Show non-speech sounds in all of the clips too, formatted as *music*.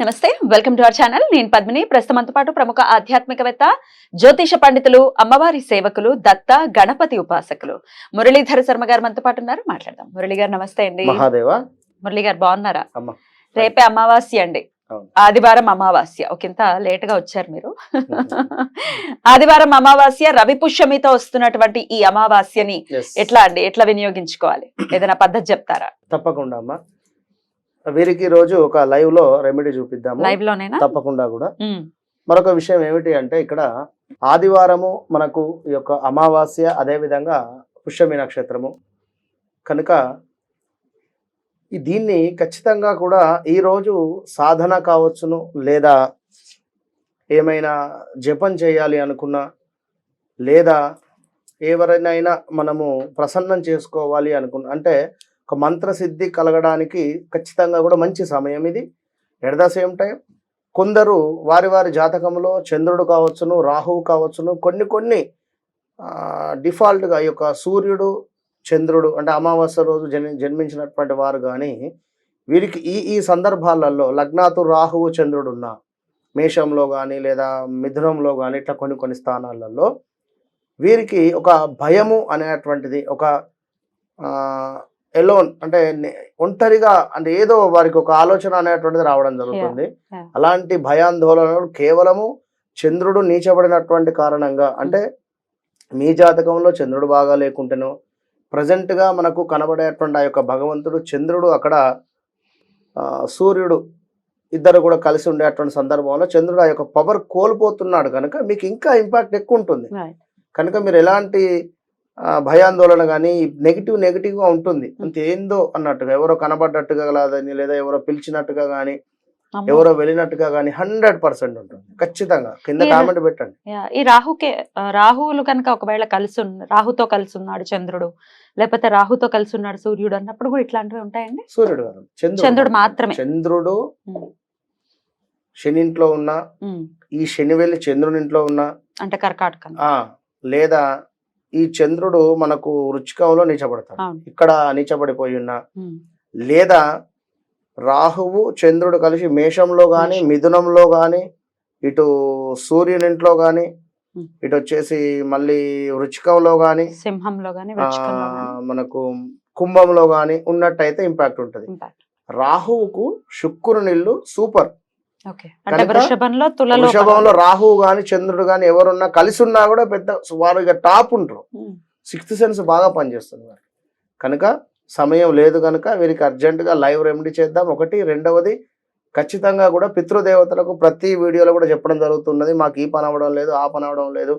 నమస్తే welcome to our channel. నేను పద్మిని. ప్రస్తుతంతో పాటు ప్రముఖ ఆధ్యాత్మికవేత్త జ్యోతిష పండితులు అమ్మవారి సేవకులు దత్త గణపతి ఉపాసకులు మురళీధర శర్మ గారు మనతో పాటు ఉన్నారు. మాట్లాడదాం. మురళి గారు నమస్తే అండి. మురళి గారు బాగున్నారా? రేపే అమావాస్య అండి. ఆదివారం అమావాస్య. ఒకంత లేట్గా వచ్చారు మీరు. *laughs* ఆదివారం అమావాస్య రవి పుష్యమితో వస్తున్నటువంటి ఈ అమావాస్యని. ఎట్లా అండి? ఎట్లా వినియోగించుకోవాలి? ఏదైనా పద్ధతి చెప్తారా? తప్పకుండా అమ్మా. వీరికి రోజు ఒక లైవ్లో రెమెడీ చూపిద్దాము. లైవ్ లోనేనా? తప్పకుండా కూడా. మరొక విషయం ఏమిటి అంటే ఇక్కడ ఆదివారము మనకు ఈ యొక్క అమావాస్య అదే విధంగా పుష్యమి నక్షత్రము. కనుక దీన్ని ఖచ్చితంగా కూడా ఈరోజు సాధన కావచ్చును లేదా ఏమైనా జపం చేయాలి అనుకున్నా లేదా ఎవరినైనా మనము ప్రసన్నం చేసుకోవాలి అనుకున్నా అంటే ఒక మంత్రసిద్ధి కలగడానికి ఖచ్చితంగా కూడా మంచి సమయం ఇది. ఎట్ ద సేమ్ టైం కొందరు వారి వారి జాతకంలో చంద్రుడు కావచ్చును రాహువు కావచ్చును కొన్ని కొన్ని డిఫాల్ట్గా ఈ యొక్క సూర్యుడు చంద్రుడు అంటే అమావాస్య రోజు జన్మి జన్మించినటువంటి వారు కానీ వీరికి ఈ ఈ సందర్భాలలో లగ్నాతు రాహువు చంద్రుడు ఉన్న మేషంలో కానీ లేదా మిథునంలో కానీ ఇట్లా కొన్ని కొన్ని స్థానాలలో వీరికి ఒక భయము అనేటువంటిది ఒక ఎలోన్ అంటే ఒంటరిగా అంటే ఏదో వారికి ఒక ఆలోచన అనేటువంటిది రావడం జరుగుతుంది. అలాంటి భయాందోళనలు కేవలము చంద్రుడు నీచబడినటువంటి కారణంగా అంటే మీ జాతకంలో చంద్రుడు బాగా లేకుంటేనో present గా మనకు కనబడేటువంటి ఆ యొక్క భగవంతుడు చంద్రుడు అక్కడ సూర్యుడు ఇద్దరు కూడా కలిసి ఉండేటువంటి సందర్భంలో చంద్రుడు ఆ యొక్క పవర్ కోల్పోతున్నాడు కనుక మీకు ఇంకా ఇంపాక్ట్ ఎక్కువ ఉంటుంది. కనుక మీరు ఎలాంటి భయాందోళన కానీ నెగిటివ్ నెగిటివ్గా ఉంటుంది. అంత ఏందో అన్నట్టుగా ఎవరో కనబడ్డట్టుగా కాదని లేదా ఎవరో పిలిచినట్టుగా కానీ. ఎవరో వెళ్ళినట్టుగా కానీ హండ్రెడ్ పర్సెంట్ ఉంటుంది. ఖచ్చితంగా. కింద కామెంట్ పెట్టండి. ఈ రాహుకే రాహువులు కనుక ఒకవేళ కలిసి రాహుతో కలిసి ఉన్నాడు చంద్రుడు లేకపోతే రాహుతో కలిసి ఉన్నాడు సూర్యుడు అన్నప్పుడు కూడా ఇట్లాంటివి ఉంటాయండి? సూర్యుడు గారు చంద్రుడు మాత్రమే. చంద్రుడు శని ఇంట్లో ఉన్న ఈ శని వెళ్ళి చంద్రుని ఇంట్లో ఉన్న అంటే కర్కాటకం ఆ లేదా ఈ చంద్రుడు మనకు రుచికంలో నీచబడతాడు ఇక్కడ నీచబడిపోయి ఉన్న లేదా రాహువు చంద్రుడు కలిసి మేషంలో కానీ. మిథునంలో కానీ ఇటు సూర్యుని ఇంట్లో కానీ. ఇటు వచ్చేసి మళ్ళీ వృచ్చికంలో కానీ సింహంలో గానీ వృచ్చికంలో మనకు కుంభంలో కానీ ఉన్నట్టయితే ఇంపాక్ట్ ఉంటుంది. రాహువుకు శుక్రుని ఇల్లు సూపర్ అంటే వృషభంలో తులలో వృషభంలో రాహువు కానీ చంద్రుడు కానీ ఎవరున్నా కలిసి ఉన్నా కూడా పెద్ద వారు ఇక టాప్ ఉంటారు. సిక్స్త్ సెన్స్ బాగా పనిచేస్తుంది వారికి కనుక సమయం లేదు కనుక వీరికి అర్జెంటుగా లైవ్ రెమెడీ చేద్దాం. ఒకటి రెండవది ఖచ్చితంగా కూడా పితృదేవతలకు ప్రతి వీడియోలో కూడా చెప్పడం జరుగుతున్నది. మాకు ఈ పని అవ్వడం లేదు ఆ పని అవ్వడం లేదు.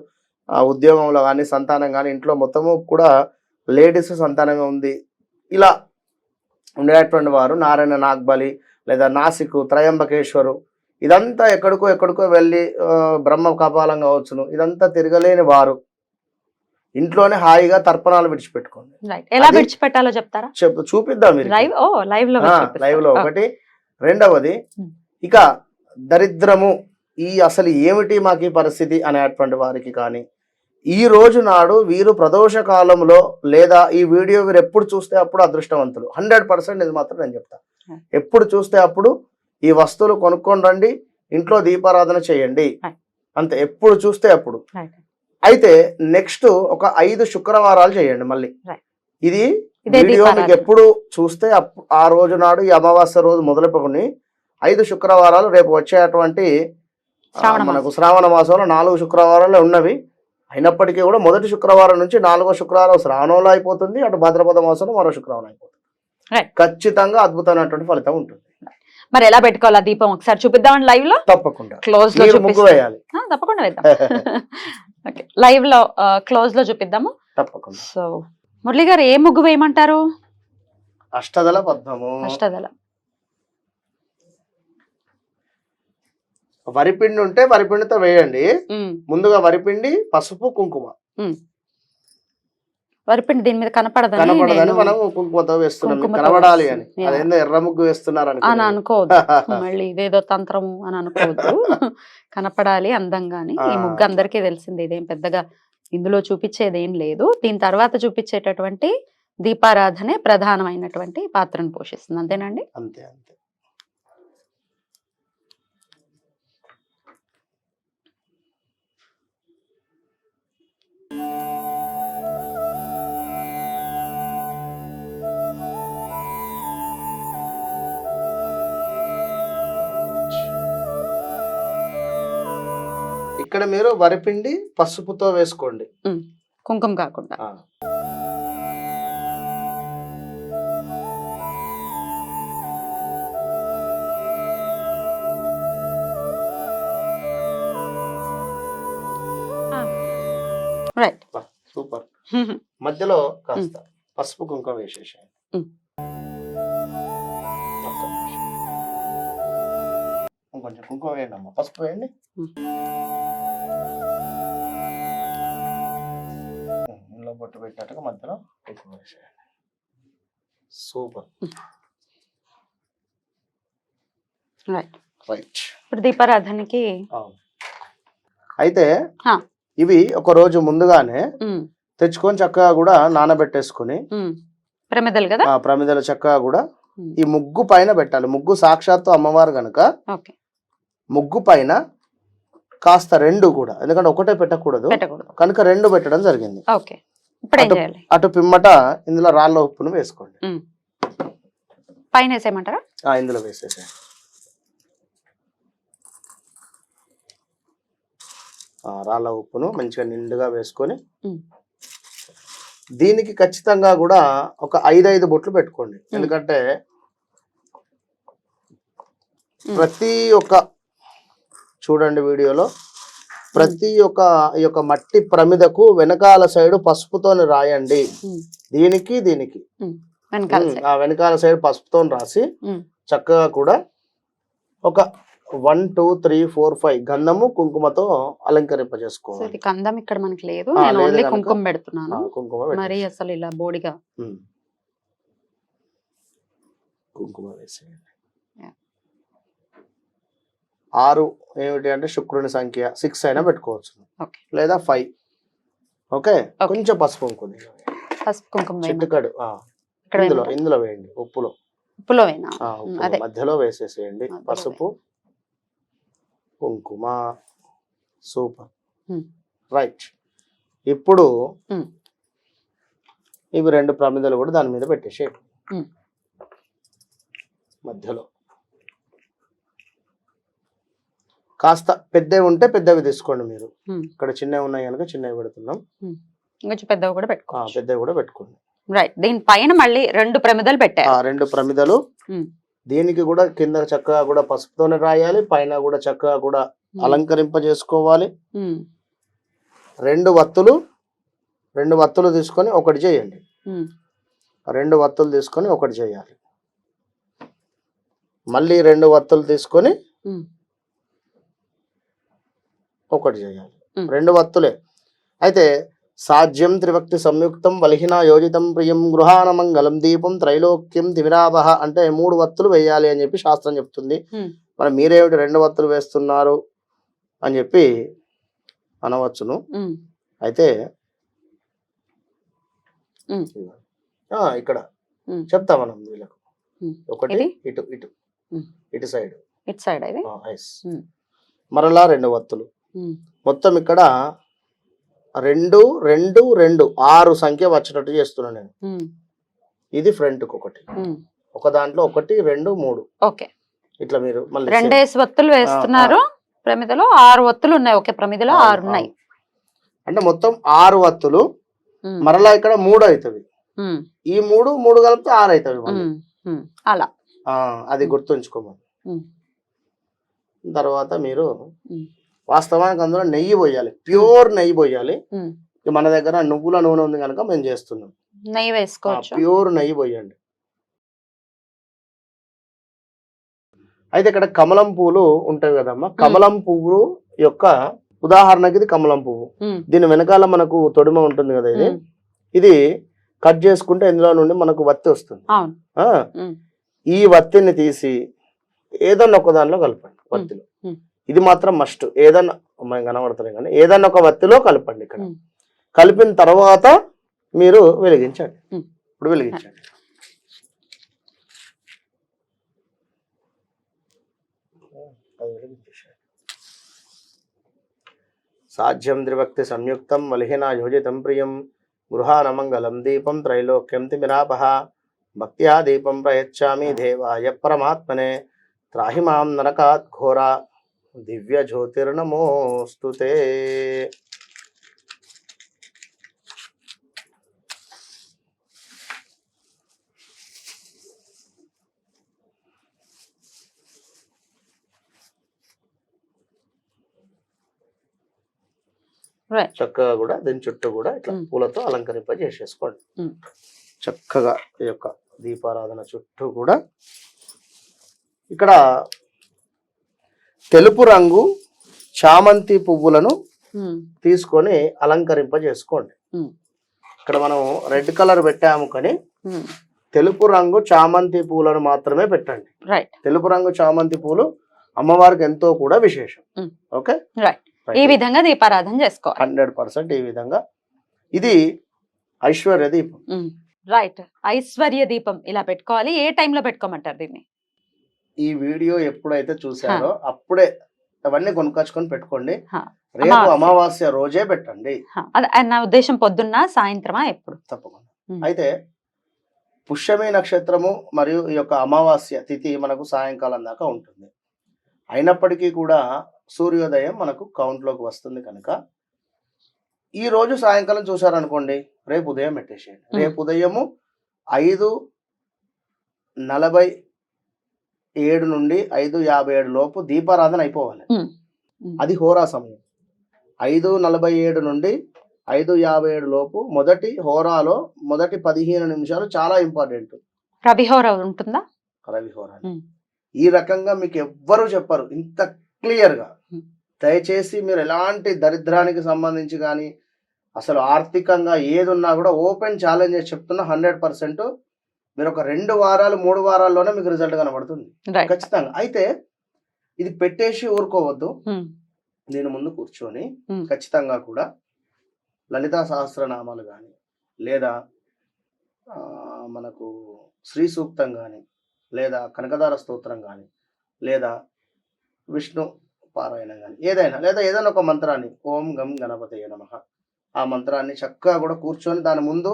ఆ ఉద్యోగంలో కానీ సంతానం కానీ ఇంట్లో మొత్తము కూడా లేడీస్ సంతానమే ఉంది. ఇలా ఉండేటువంటి వారు నారాయణ నాగ్బలి లేదా నాసిక్ త్రయంబకేశ్వరు ఇదంతా ఎక్కడికో ఎక్కడికో వెళ్ళి బ్రహ్మ కపాలం కావచ్చును. ఇదంతా తిరగలేని వారు. ఇంట్లోనే హాయిగా తర్పణాలు విడిచిపెట్టుకోండి. ఎలా విడిచిపెట్టాలో చెప్తారా? చెప్పు చూపిద్దాం మీరు లైవ్లో. లైవ్. ఒకటి. రెండవది ఉమ్. ఇక దరిద్రము ఈ అసలు ఏమిటి మాకు ఈ పరిస్థితి అనేటువంటి వారికి కానీ ఈ రోజు నాడు వీరు ప్రదోష కాలంలో లేదా ఈ వీడియో వీరు ఎప్పుడు చూస్తే అప్పుడు అదృష్టవంతులు. హండ్రెడ్ పర్సెంట్ ఇది మాత్రం నేను చెప్తా. Hmm. ఎప్పుడు చూస్తే అప్పుడు ఈ వస్తువులు కొనుక్కొని రండి ఇంట్లో దీపారాధన చేయండి. అంతే ఎప్పుడు చూస్తే అప్పుడు. అయితే నెక్స్ట్ ఒక ఐదు శుక్రవారాలు చేయండి మళ్ళీ. ఇది వీడియో మీకు. ఎప్పుడు చూస్తే ఆ రోజు నాడు ఈ అమావాస్య రోజు మొదలుకొని ఐదు శుక్రవారాలు రేపు వచ్చేటువంటి మనకు శ్రావణ మాసంలో నాలుగు శుక్రవారాలు ఉన్నవి అయినప్పటికీ కూడా మొదటి శుక్రవారం నుంచి నాలుగో శుక్రవారం శ్రావణంలో అయిపోతుంది అటు భాద్రపద మాసంలో మరో శుక్రవారం అయిపోతుంది. ఖచ్చితంగా అద్భుతమైనటువంటి ఫలితం ఉంటుంది మరి ఎలా పెట్టుకోవాలా దీపం ఒకసారి చూపిద్దామండి లైవ్లో? తప్పకుండా. క్లోజ్లో చూపిస్తాం. తప్పకుండా వేద్దాం. *laughs* ఓకే లైవ్లో క్లోజ్లో చూపిద్దాము. తప్పకుండా. సో మురళి గారు ఏ ముగ్గు వేయమంటారు? అష్టదల పద్మము. అష్టదల వరిపిండి ఉంటే వరిపిండితో వేయండి. ముందుగా వరిపిండి పసుపు కుంకుమ. వరిపిండి దీని మీద కనపడదని మనం కుంకుమతో వేస్తున్నాం. కనబడాలి అని. అదేందో ఎర్ర ముగ్గు వేస్తున్నారు అని. అనుకోవద్దు. *laughs* మళ్ళీ ఇదేదో తంత్రము అని అనుకోవద్దు. *laughs* కనపడాలి అందంగాని. ఈ ఆ. ముగ్గు అందరికీ తెలిసింది ఇదేం పెద్దగా ఇందులో చూపించేది ఏం లేదు. దీని తర్వాత చూపించేటటువంటి దీపారాధనే ప్రధానమైనటువంటి పాత్రను పోషిస్తుంది. అంతేనండి అంతే అంతే. ఇక్కడ మీరు వరిపిండి పసుపుతో వేసుకోండి. కుంకుమ కాకుండా. Right super. *laughs* మధ్యలో కాస్త పసుపు కుంకుమ వేసేసాయి ఉమ్. కొంచెం కుంకుమ వేయండి అమ్మ. పసుపు వేయండి. బొట్టు పెట్టినట్టుగా మధ్యలో వేసేయండి సూపర్. రైట్ రైట్ ఇప్పుడు దీపారాధనకి అయితే హా. ఇవి ఒక రోజు ముందుగానే తెచ్చుకొని చక్కగా కూడా నానబెట్టేసుకొని. ప్రమిదలు కదా? ఆ ప్రమిదల చక్కగా కూడా ఈ ముగ్గు పైన పెట్టాలి. ముగ్గు సాక్షాత్తు అమ్మవారు గనుక ఓకే. ముగ్గు పైన కాస్త రెండు కూడా. ఎందుకంటే ఒకటే పెట్టకూడదు. పెట్టకూడదు. కనుక రెండు పెట్టడం జరిగింది. అటు- పిమ్మట ఇందులో రాళ్ళ ఉప్పును వేసుకోండి. పైన వేసేయమంటారా ఇందులో వేసేసే రాళ్ళ ఉప్పును మంచిగా నిండుగా వేసుకొని. దీనికి ఖచ్చితంగా కూడా ఒక ఐదు ఐదు బొట్లు పెట్టుకోండి ఎందుకంటే. ప్రతి ఒక్క చూడండి వీడియోలో ప్రతి ఒక్క ఈ యొక్క మట్టి ప్రమిదకు వెనకాల సైడ్ పసుపుతోని రాయండి. దీనికి దీనికి. ఆ వెనకాల సైడ్ పసుపుతో రాసి చక్కగా కూడా ఒక one two three four five గంధము కుంకుమతో సో అలంకరింపజేసుకోవాలి. ఇది కందం ఇక్కడ మనకి లేదు. నేను ఓన్లీ కుంకుమ పెడుతున్నాను. కుంకుమ మరి. అసలు ఇలా బోడిగా. కుంకుమ వేసేయండి. ఆరు ఏమిటి అంటే శుక్రుని సంఖ్య సిక్స్ అయినా పెట్టుకోవచ్చు. లేదా ఫైవ్ ఓకే. కొంచెం పసుపు కుంకుమ. పసుపు కుంకుమ? చిట్టుకడు ఇందులో? ఇందులో వేయండి. ఉప్పులో. ఉప్పులో మధ్యలో వేసేసేయండి. పసుపు కుంకుమ. సూపర్. రైట్. ఇప్పుడు. ఇవి రెండు ప్రమిదలు కూడా దాని మీద పెట్టేసే ఉమ్. మధ్యలో. కాస్త పెద్దవి ఉంటే పెద్దవి తీసుకోండి మీరు. ఇక్కడ చిన్నవి ఉన్నాయి కనుక చిన్నవి పెడుతున్నాం. పెద్దవి కూడా పెట్టుకో పెద్దవి కూడా పెట్టుకోండి. రైట్ దీని పైన మళ్ళీ రెండు ప్రమిదలు పెట్టారు. రెండు ప్రమిదలు. దీనికి కూడా కింద చక్కగా కూడా పసుపుతోనే రాయాలి పైన కూడా చక్కగా కూడా అలంకరింప చేసుకోవాలి రెండు వత్తులు రెండు వత్తులు తీసుకొని ఒకటి చేయండి. రెండు వత్తులు తీసుకొని ఒకటి చేయాలి. మళ్ళీ రెండు వత్తులు తీసుకొని. ఒకటి చేయాలి. రెండు వత్తులే అయితే సాధ్యం త్రివక్తి సంయుక్తం వలిహిన యోజితం ప్రియం గృహాన మంగళం దీపం త్రైలోక్యం తిమిరావహ అంటే మూడు వత్తులు వేయాలి అని చెప్పి శాస్త్రం చెప్తుంది. మరి మీరేమిటి రెండు వత్తులు వేస్తున్నారు అని చెప్పి అనవచ్చును అయితే ఇక్కడ. చెప్తా మనం వీళ్ళకు. ఒకటి? ఇటు ఇటు. ఇటు సైడ్ ఇటు సైడ్. మరలా రెండు వత్తులు మొత్తం ఇక్కడ రెండు రెండు రెండు ఆరు సంఖ్య వచ్చేటట్టు చేస్తున్నాను నేను. ఇది ఫ్రంట్ ఒకటి. ఒక దాంట్లో ఒకటి రెండు మూడు. ఓకే. ఇట్లా మీరు మళ్ళీ రెండేసి ఒత్తులు వేస్తున్నారు. ప్రమిదలో ఆరు ఒత్తులు ఉన్నాయి. ఒకే ప్రమిదలో ఆరు ఉన్నాయి. అంటే మొత్తం ఆరు వత్తులు మరలా ఇక్కడ మూడు అవుతుంది ఈ మూడు మూడు కలిపితే ఆరు అవుతుంది. అలా. అది గుర్తుంచుకోమని. తర్వాత మీరు. వాస్తవానికి అందులో నెయ్యి పోయాలి. ప్యూర్ నెయ్యి పోయాలి. మన దగ్గర నువ్వుల నూనె ఉంది కనుక మేము చేస్తున్నాం. నెయ్యి వేసుకోవచ్చు. ప్యూర్ నెయ్యి పోయండి. అయితే ఇక్కడ కమలం పువ్వులు ఉంటాయి కదమ్మా. కమలం పువ్వు యొక్క ఉదాహరణకి ఇది కమలం పువ్వు. దీని వెనకాల మనకు తొడిమ ఉంటుంది కదా ఇది. ఇది కట్ చేసుకుంటే ఇందులో నుండి మనకు వత్తి వస్తుంది. ఈ వత్తిని తీసి ఏదన్నా ఒక దానిలో కలపండి వత్తిలో. ఇది మాత్రం మస్ట్ ఏదన్నా అమ్మాయి కనబడుతున్నాయి కానీ ఏదన్నా ఒక వత్తిలో కలపండి ఇక్కడ. కలిపిన తర్వాత మీరు వెలిగించండి. ఇప్పుడు వెలిగించండి. సాధ్యం ద్రిభక్తి సంయుక్తం వలిహిన యోజితం ప్రియం. గృహానమంగళం దీపం త్రైలోక్యం తిమిరాపహ. భక్త్యా దీపం ప్రయచ్చామి దేవాయ పరమాత్మనే. త్రాహి మాం నరకాత్ ఘోర. దివ్య జ్యోతిర్నమోస్తుతే. చక్కగా కూడా దీని చుట్టూ కూడా ఇట్లా మ్. పూలతో అలంకరింప చేసేసుకోండి మ్. చక్కగా ఈ యొక్క దీపారాధన చుట్టూ కూడా ఇక్కడ తెలుపు రంగు చామంతి పువ్వులను తీసుకొని అలంకరింప చేసుకోండి. ఇక్కడ మనం రెడ్ కలర్ పెట్టాము కానీ తెలుపు రంగు చామంతి పూలను మాత్రమే పెట్టండి. రైట్ తెలుపు రంగు చామంతి పూలు అమ్మవారికి ఎంతో కూడా విశేషం. ఓకే? రైట్ ఈ విధంగా దీపారాధన చేసుకోవాలి. హండ్రెడ్ పర్సెంట్ ఈ విధంగా. ఇది ఐశ్వర్య దీపం. రైట్ ఐశ్వర్య దీపం ఇలా పెట్టుకోవాలి. ఏ టైంలో పెట్టుకోమంటారు దీన్ని? ఈ వీడియో ఎప్పుడైతే చూసారో అప్పుడే అవన్నీ కొనుక్కొచ్చుకొని పెట్టుకోండి. రేపు అమావాస్య. రోజే పెట్టండి. నా ఉద్దేశం పొద్దున్న సాయంత్రమా ఎప్పుడు? తప్పకుండా. అయితే పుష్యమి నక్షత్రము మరియు ఈ యొక్క అమావాస్య తిథి మనకు సాయంకాలం దాకా ఉంటుంది. అయినప్పటికీ కూడా సూర్యోదయం మనకు కౌంట్లోకి వస్తుంది కనుక. ఈ రోజు సాయంకాలం చూసారనుకోండి రేపు ఉదయం పెట్టేసేయండి. రేపు ఉదయము ఐదు నలభై ఏడు నుండి ఐదు యాభై ఏడు లోపు దీపారాధన అయిపోవాలి. అది హోరా సమయం. ఐదు నలభై ఏడు నుండి ఐదు యాభై ఏడు లోపు మొదటి హోరాలో మొదటి పదిహేను నిమిషాలు చాలా ఇంపార్టెంట్. రవిహోర ఉంటుందా? రవి హోరా మ్. ఈ రకంగా మీకు ఎవ్వరు చెప్పరు. ఇంత క్లియర్గా. దయచేసి మీరు ఎలాంటి దరిద్రానికి సంబంధించి కానీ అసలు ఆర్థికంగా ఏది ఉన్నా కూడా ఓపెన్ ఛాలెంజ్ చేసి చెప్తున్నా హండ్రెడ్ పర్సెంట్ మీరు ఒక రెండు వారాలు మూడు వారాల్లోనే మీకు రిజల్ట్ కనబడుతుంది. ఖచ్చితంగా. అయితే ఇది పెట్టేసి ఊరుకోవద్దు. ఉమ్, దీని ముందు కూర్చొని మ్. ఖచ్చితంగా కూడా లలితా సహస్రనామాలు కానీ లేదా మనకు శ్రీ సూక్తం కానీ లేదా కనకదార స్తోత్రం కానీ లేదా విష్ణు పారాయణం కానీ ఏదైనా లేదా ఏదైనా ఒక మంత్రాన్ని ఓం గం గణపతయ నమః. ఆ మంత్రాన్ని చక్కగా కూడా కూర్చొని దాని ముందు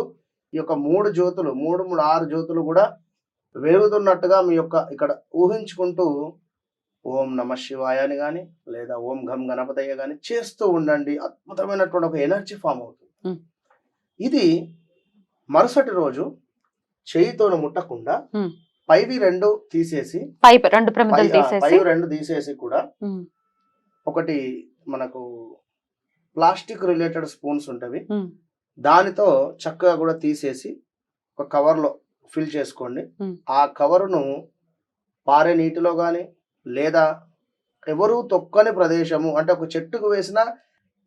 ఈ యొక్క మూడు జ్యోతులు మూడు మూడు ఆరు జ్యోతులు కూడా వెలుగుతున్నట్టుగా మీ యొక్క ఇక్కడ ఊహించుకుంటూ ఓం నమ శివాయ అని కానీ లేదా ఓం ఘం గణపతయ్య కానీ చేస్తూ ఉండండి. అద్భుతమైనటువంటి ఒక ఎనర్జీ ఫామ్ అవుతుంది. ఇది మరుసటి రోజు చేయితో ముట్టకుండా. పైవి రెండు తీసేసి రెండు పై పైవి రెండు తీసేసి కూడా ఒకటి మనకు ప్లాస్టిక్ రిలేటెడ్ స్పూన్స్ ఉంటవి. దానితో చక్కగా కూడా తీసేసి ఒక కవర్లో ఫిల్ చేసుకోండి. ఆ కవరును పారే నీటిలో కానీ లేదా ఎవరు తొక్కని ప్రదేశము అంటే ఒక చెట్టుకు వేసిన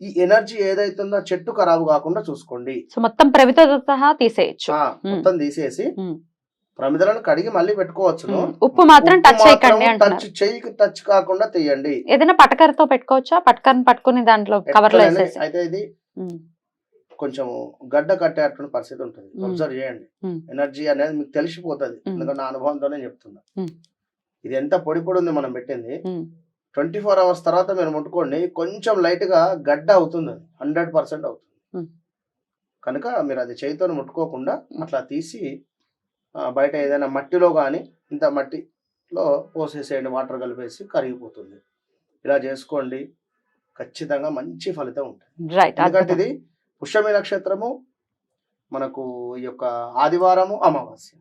ఈ ఎనర్జీ ఏదైతుందో చెట్టు ఖరాబు కాకుండా చూసుకోండి. మొత్తం ప్రమిదతో సహా తీసేయచ్చు. మొత్తం తీసేసి. ప్రమిదలను కడిగి మళ్ళీ పెట్టుకోవచ్చును. ఉమ్, ఉప్పు మాత్రం టచ్ చేయకండి టచ్ చెయ్యికి టచ్ కాకుండా తీయండి. ఏదైనా పటకరతో పెట్టుకోవచ్చా? పటకరని పట్టుకుని దాంట్లో కవర్లో అయితే ఇది కొంచెం గడ్డ కట్టేటువంటి పరిస్థితి ఉంటుంది. అబ్జర్వ్ చేయండి. ఎనర్జీ అనేది మీకు తెలిసిపోతుంది. ఎందుకంటే నా అనుభవంతోనే చెప్తున్నా. ఇది ఎంత పొడి పొడి ఉంది మనం పెట్టింది? ట్వంటీ ఫోర్ అవర్స్ తర్వాత మీరు ముట్టుకోండి కొంచెం లైట్గా గడ్డ అవుతుంది అది. హండ్రెడ్ పర్సెంట్ అవుతుంది. కనుక మీరు అది చేతితో ముట్టుకోకుండా అట్లా తీసి బయట ఏదైనా మట్టిలో కానీ ఇంత మట్టిలో పోసేసేయండి వాటర్ కలిపేసి కరిగిపోతుంది. ఇలా చేసుకోండి. ఖచ్చితంగా మంచి ఫలితం ఉంటుంది. ఎందుకంటే. ఇది పుష్యమి నక్షత్రము మనకు ఈ యొక్క ఆదివారము అమావాస్య.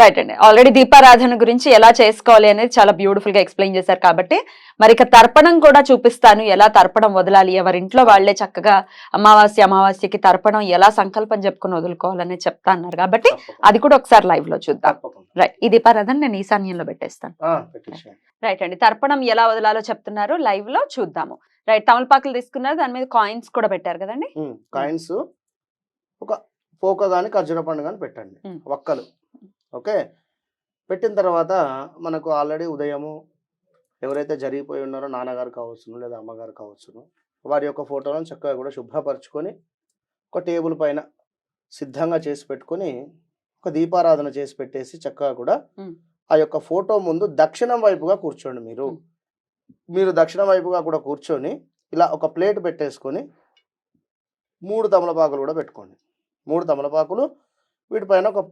రైట్ అండి. ఆల్రెడీ దీపారాధన గురించి ఎలా చేసుకోవాలి అనేది చాలా బ్యూటిఫుల్గా ఎక్స్ప్లెయిన్ చేశారు కాబట్టి మరి ఇక తర్పణం కూడా చూపిస్తాను. ఎలా తర్పణం వదలాలి ఎవరింట్లో వాళ్ళే చక్కగా అమావాస్య అమావాస్యకి తర్పణం ఎలా సంకల్పం చెప్పుకొని వదులుకోవాలనేది చెప్తా అన్నారు కాబట్టి. అది కూడా ఒకసారి లైవ్లో చూద్దాం. రైట్ ఈ దీపారాధన నేను ఈశాన్యంలో పెట్టేస్తాను. రైట్ అండి. తర్పణం ఎలా వదలాలో చెప్తున్నారు. లైవ్లో చూద్దాము. రైట్ తమలపాకులు తీసుకున్నారు దాని మీద కాయిన్స్ కూడా పెట్టారు కదండి కాయిన్స్ ఒక పోక కానీ ఖర్జూర పండు కానీ పెట్టండి. ఒక్కలు ఓకే పెట్టిన తర్వాత మనకు ఆల్రెడీ ఉదయము ఎవరైతే జరిగిపోయి ఉన్నారో నాన్నగారు కావచ్చును లేదా అమ్మగారు కావచ్చును వారి యొక్క ఫోటోలను చక్కగా కూడా శుభ్రపరచుకొని ఒక టేబుల్ పైన సిద్ధంగా చేసి పెట్టుకొని ఒక దీపారాధన చేసి పెట్టేసి చక్కగా కూడా. ఆ యొక్క ఫోటో ముందు దక్షిణం వైపుగా కూర్చోండి మీరు. మీరు దక్షిణం వైపుగా కూడా కూర్చొని ఇలా ఒక ప్లేట్ పెట్టేసుకొని మూడు తమలపాకులు కూడా పెట్టుకోండి. మూడు తమలపాకులు వీటిపైన ఒక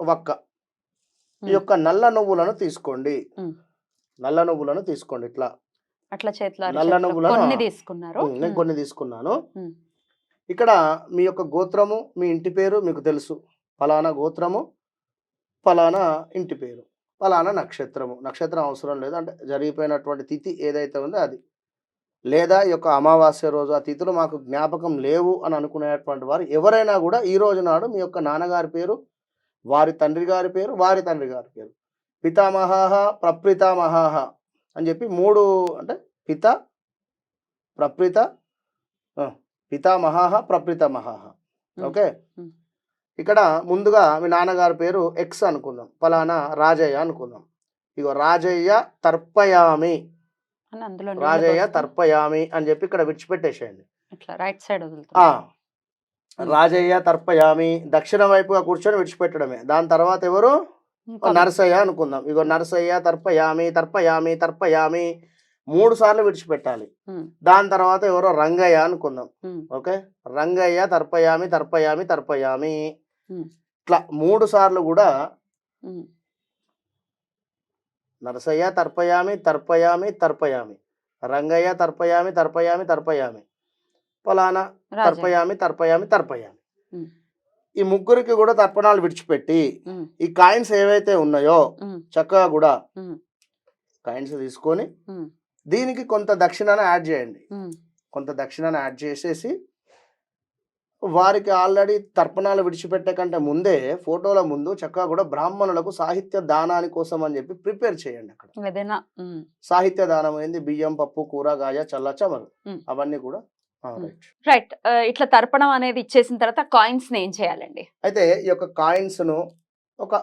వక్క. ఈ. యొక్క నల్ల నువ్వులను తీసుకోండి. నల్ల నువ్వులను తీసుకోండి ఇట్లా. అట్లా చేతిలో నల్ల నువ్వులను- కొన్ని తీసుకున్నారు. నేను కొన్ని తీసుకున్నాను. ఇక్కడ మీ యొక్క గోత్రము మీ ఇంటి పేరు మీకు తెలుసు. ఫలానా గోత్రము ఫలానా ఇంటి పేరు. ఫలానా నక్షత్రము. నక్షత్రం అవసరం లేదు. అంటే జరిగిపోయినటువంటి తిథి ఏదైతే ఉందో అది. లేదా ఈ యొక్క అమావాస్య రోజు ఆ తిథులు మాకు జ్ఞాపకం లేవు అని అనుకునేటువంటి వారు ఎవరైనా కూడా ఈ రోజు నాడు మీ యొక్క నాన్నగారి పేరు వారి తండ్రి గారి పేరు వారి తండ్రి గారి పేరు. పితామహాహ ప్రప్రితామహాహ అని చెప్పి మూడు అంటే పిత ప్రప్రిత పితామహాహ ప్రప్రితమహాహ. ఓకే. ఇక్కడ ముందుగా మీ నాన్నగారి పేరు ఎక్స్ అనుకుందాం. ఫలానా రాజయ్య అనుకుందాం. ఇగో రాజయ్య తర్పయామి. రాజయ్య తర్పయామి అని చెప్పి ఇక్కడ విడిచిపెట్టేసేయండి. రైట్ సైడ్ రాజయ్య తర్పయామి దక్షిణ వైపుగా కూర్చొని విడిచిపెట్టడమే. దాని తర్వాత ఎవరు? నరసయ్య అనుకుందాం. ఇగో నరసయ్య తర్పయామి తర్పయామి తర్పయామి మూడు సార్లు విడిచిపెట్టాలి. దాని తర్వాత ఎవరో? రంగయ్య అనుకుందాం. ఓకే? రంగయ్య తర్పయామి తర్పయామి తర్పయామి. ఇట్లా మూడు సార్లు కూడా నరసయ్య తర్పయామి తర్పయామి తర్పయామి. రంగయ్య తర్పయామి తర్పయామి తర్పయామి. ఫలానా రాజయ్య. తర్పయామి తర్పయామి తర్పయామి. ఈ ముగ్గురికి కూడా తర్పణాలు విడిచిపెట్టి ఈ కాయిన్స్ ఏవైతే ఉన్నాయో చక్కగా కూడా కాయిన్స్ తీసుకొని దీనికి కొంత దక్షిణాన్ని యాడ్ చేయండి కొంత దక్షిణాన్ని యాడ్ చేసేసి వారికి ఆల్రెడీ తర్పణాలు విడిచిపెట్టే కంటే ముందే ఫోటోల ముందు చక్కగా కూడా బ్రాహ్మణులకు సాహిత్య దానాని కోసం అని చెప్పి ప్రిపేర్ చేయండి అక్కడ. సాహిత్య దానం ఏంది? బియ్యం పప్పు కూర గాయ చల్ల చమరు. అవన్నీ కూడా. రైట్. ఇట్లా తర్పణం అనేది ఇచ్చేసిన తర్వాత కాయిన్స్ ఏం చేయాలండి? అయితే ఈ యొక్క కాయిన్స్ను ఒక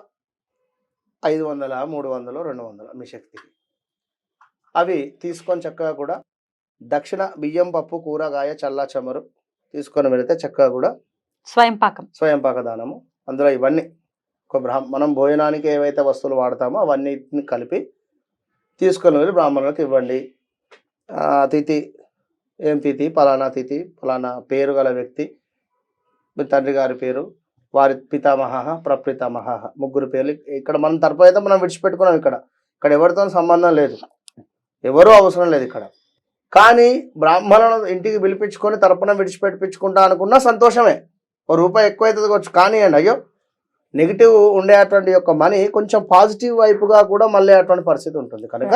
ఐదు వందల మూడు వందలు రెండు వందలు మీ శక్తికి. అవి తీసుకొని చక్కగా కూడా దక్షిణ బియ్యం పప్పు కూర గాయ చల్ల చమరు తీసుకొని వెళితే చక్కగా కూడా స్వయం పాకం స్వయంపాక. దానము అందులో ఇవన్నీ ఒక బ్రాహ్మ మనం భోజనానికి ఏవైతే వస్తువులు వాడతామో అవన్నిటిని కలిపి తీసుకొని వెళ్ళి బ్రాహ్మణులకు ఇవ్వండి. తిథి ఏం తిథి? ఫలానా తిథి ఫలానా పేరు గల వ్యక్తి మీ తండ్రి గారి పేరు వారి పితామహ ప్రప్రితామహ ముగ్గురు పేర్లు. ఇక్కడ మనం తరపు అయితే మనం విడిచిపెట్టుకున్నాం ఇక్కడ. ఇక్కడ ఎవరితో సంబంధం లేదు. ఎవరూ అవసరం లేదు ఇక్కడ. కానీ బ్రాహ్మణులను ఇంటికి పిలిపించుకొని తరపున విడిచిపెట్టించుకుంటా అనుకున్నా సంతోషమే. ఓ రూపాయి ఎక్కువ అవుతుంది కావచ్చు కానివ్వండి అయ్యో నెగిటివ్ ఉండేటువంటి యొక్క మనీ కొంచెం పాజిటివ్ వైపుగా కూడా మళ్ళీ అటువంటి పరిస్థితి ఉంటుంది కనుక.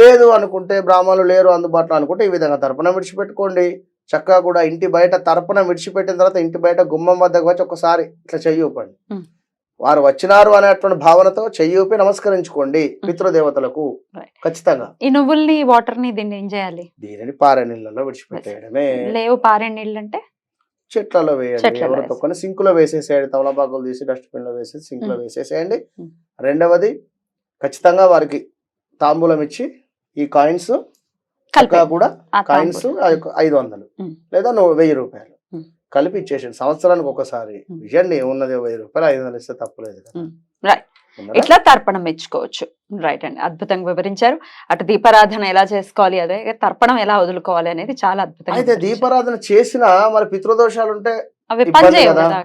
లేదు అనుకుంటే బ్రాహ్మణులు లేరు అందుబాటులో అనుకుంటే ఈ విధంగా తర్పణం విడిచిపెట్టుకోండి. చక్కగా కూడా ఇంటి బయట తర్పణం విడిచిపెట్టిన తర్వాత ఇంటి బయట గుమ్మం వద్దకు వచ్చి ఒకసారి ఇట్లా చెయ్యి. వారు వచ్చినారు అనేటువంటి భావనతో చెయ్యి ఊపి నమస్కరించుకోండి పితృదేవతలకు. ఖచ్చితంగా ఈ నువ్వుల్ని వాటర్ని దీన్ని ఏం చేయాలి దీనిని పారే నీళ్ళలో విడిచిపెట్టేయడమే లేవు పారే నీళ్ళు అంటే చెట్లలో వేయండి ఎవరు. తొక్కని సింక్లో వేసేసేయండి తమలపాకులు తీసి డస్ట్బిన్లో వేసేసి సింక్లో. వేసేసేయండి. రెండవది ఖచ్చితంగా వారికి తాంబూలం ఇచ్చి ఈ కాయిన్స్ కూడా కాయిన్స్. ఐదు వందలు. లేదా వెయ్యి రూపాయలు. కలిపి ఇచ్చేసండి సంవత్సరానికి ఒకసారి. ఇవ్వండి ఉన్నది వెయ్యి రూపాయలు ఐదు వందలు ఇస్తే తప్పులేదు? ఇట్లా తర్పణం మెచ్చుకోవచ్చు. రైట్ అండి. అద్భుతంగా వివరించారు. అటు దీపారాధన ఎలా చేసుకోవాలి అదే తర్పణం ఎలా వదులుకోవాలి అనేది చాలా అద్భుతంగా అయితే. దీపారాధన చేసిన మరి పితృదోషాలు ఉంటే అవి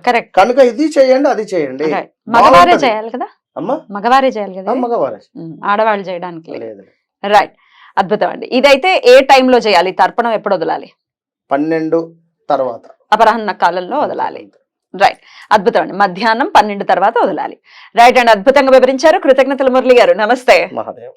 కరెక్ట్ కనుక ఇది చేయండి అది చేయండి. మగవారే. చేయాలి కదా? అమ్మా? మగవారే చేయాలి కదా మగవారే ఆడవాళ్ళు చేయడానికి రైట్ అద్భుతం అండి. ఇదైతే ఏ టైంలో చేయాలి? తర్పణం ఎప్పుడు వదలాలి? పన్నెండు తర్వాత. అపరాహ్న కాలంలో వదలాలి. రైట్ అద్భుతం అండి మధ్యాహ్నం పన్నెండు తర్వాత వదలాలి. రైట్ అండి అద్భుతంగా వివరించారు కృతజ్ఞతలు మురళి గారు. నమస్తే.